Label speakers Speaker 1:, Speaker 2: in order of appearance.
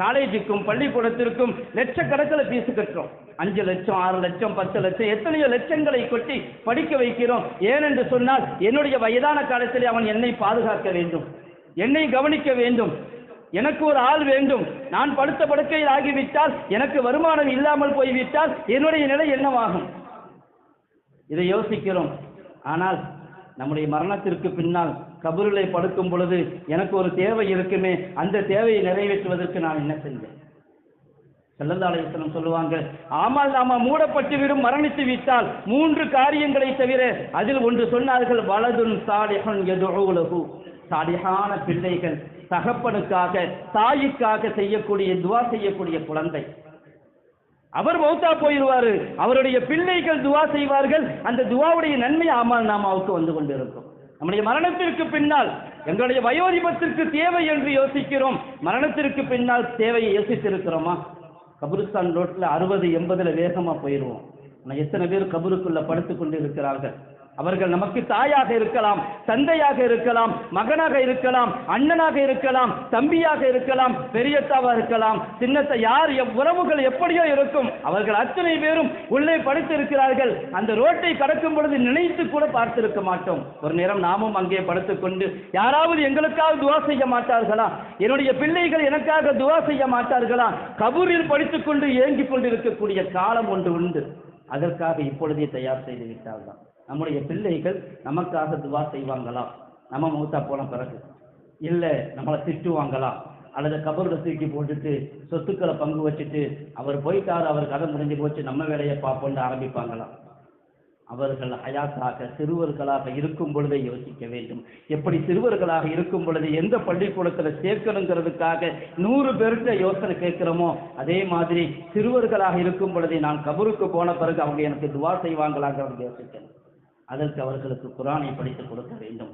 Speaker 1: காலேஜுக்கும் பள்ளிக்கூடத்திற்கும் லட்சக்கணக்கில் ஃபீஸ் கட்டுறோம். அஞ்சு லட்சம் ஆறு லட்சம் பத்து லட்சம் எத்தனையோ லட்சங்களை கொட்டி படிக்க வைக்கிறோம். ஏனென்று சொன்னால் என்னுடைய வயதான காலத்தில் அவன் என்னை பாதுகாக்க வேண்டும். என்னை கவனிக்க வேண்டும். எனக்கு ஒரு ஆள் வேண்டும். நான் படுத்த படுக்கையில் ஆகிவிட்டால் எனக்கு வருமானம் இல்லாமல் போய்விட்டால் என்னுடைய நிலை என்னவாகும்? இதை யோசிக்கிறோம். ஆனால் நம்முடைய மரணத்திற்கு பின்னால் கபூரிலே படுக்கும் பொழுது எனக்கு ஒரு தேவை இருக்குமே அந்த தேவையை நிறைவேற்றுவதற்கு நான் என்ன செஞ்சேன் செல்லந்தாலயத்தனம் சொல்லுவாங்க ஆமால் நாம மூடப்பட்டு விடும் மரணித்து விட்டால் மூன்று காரியங்களை தவிர அதில் ஒன்று சொன்னார்கள் வலதுன் சாலிஹன் எதுகு சாலிஹான பிள்ளைகள் தகப்பனுக்காக தாய்க்காக செய்யக்கூடிய துவா செய்யக்கூடிய குழந்தை. அவர் மௌத்தா போயிடுவாரு. அவருடைய பிள்ளைகள் துவா செய்வார்கள். அந்த துவாவுடைய நன்மை ஆமால் நாமாவுக்கு வந்து கொண்டிருக்கும் நம்முடைய மரணத்திற்கு பின்னால் எங்களுடைய வயோதிபத்திற்கு தேவை என்று யோசிக்கிறோம். மரணத்திற்கு பின்னால் தேவையை யோசித்திருக்கிறோமா? கபுரிஸ்தான் ரோட்ல அறுபது எண்பதுல வேகமா போயிடுவோம். ஆனால் எத்தனை பேர் கபருக்குள்ளே படுத்து கொண்டு இருக்கிறார்கள் அவர்கள் நமக்கு தாயாக இருக்கலாம் தந்தையாக இருக்கலாம் மகனாக இருக்கலாம் அண்ணனாக இருக்கலாம் தம்பியாக இருக்கலாம் பெரியத்தாவா இருக்கலாம் சின்னத்தை யார் எவ் உறவுகள் எப்படியோ இருக்கும் அவர்கள் அத்தனை பேரும் உள்ளே படுத்து இருக்கிறார்கள் அந்த ரோட்டை கடக்கும் பொழுது நினைத்து கூட பார்த்திருக்க மாட்டோம். ஒரு நேரம் நாமும் அங்கே படுத்துக்கொண்டு யாராவது எங்களுக்காக துவா செய்ய மாட்டார்களா? என்னுடைய பிள்ளைகள் எனக்காக துவா செய்ய மாட்டார்களா? கபூரில் படித்துக்கொண்டு ஏங்கிக் கொண்டு இருக்கக்கூடிய காலம் ஒன்று உண்டு. அதற்காக இப்பொழுதே தயார் செய்து விட்டால்தான். நம்முடைய பிள்ளைகள் நமக்காக துவா செய்வாங்களா? நம்ம மூத்தா போன பிறகு. இல்லை நம்மளை திட்டுவாங்களா? அல்லது கபருட தூக்கி போட்டுட்டு சொத்துக்களை பங்கு வச்சுட்டு அவர் போயிட்டாரு அவர் கதை முடிஞ்சு போச்சு நம்ம வேலையை பார்ப்போம்னு ஆரம்பிப்பாங்களா? அவர்கள் ஹயாத்தாக சிறுவர்களாக இருக்கும் பொழுதே யோசிக்க வேண்டும். எப்படி சிறுவர்களாக இருக்கும் பொழுது எந்த பள்ளிக்கூடத்தில் சேர்க்கணுங்கிறதுக்காக நூறு பேருக்கு யோசனை கேட்குறோமோ அதே மாதிரி சிறுவர்களாக இருக்கும் பொழுதே நான் கபருக்கு போன பிறகு அவங்க எனக்கு துவா செய்வாங்களாங்கிறது யோசிக்கணும். அதற்கு அவர்களுக்கு குரானை படித்துக் கொடுக்க வேண்டும்.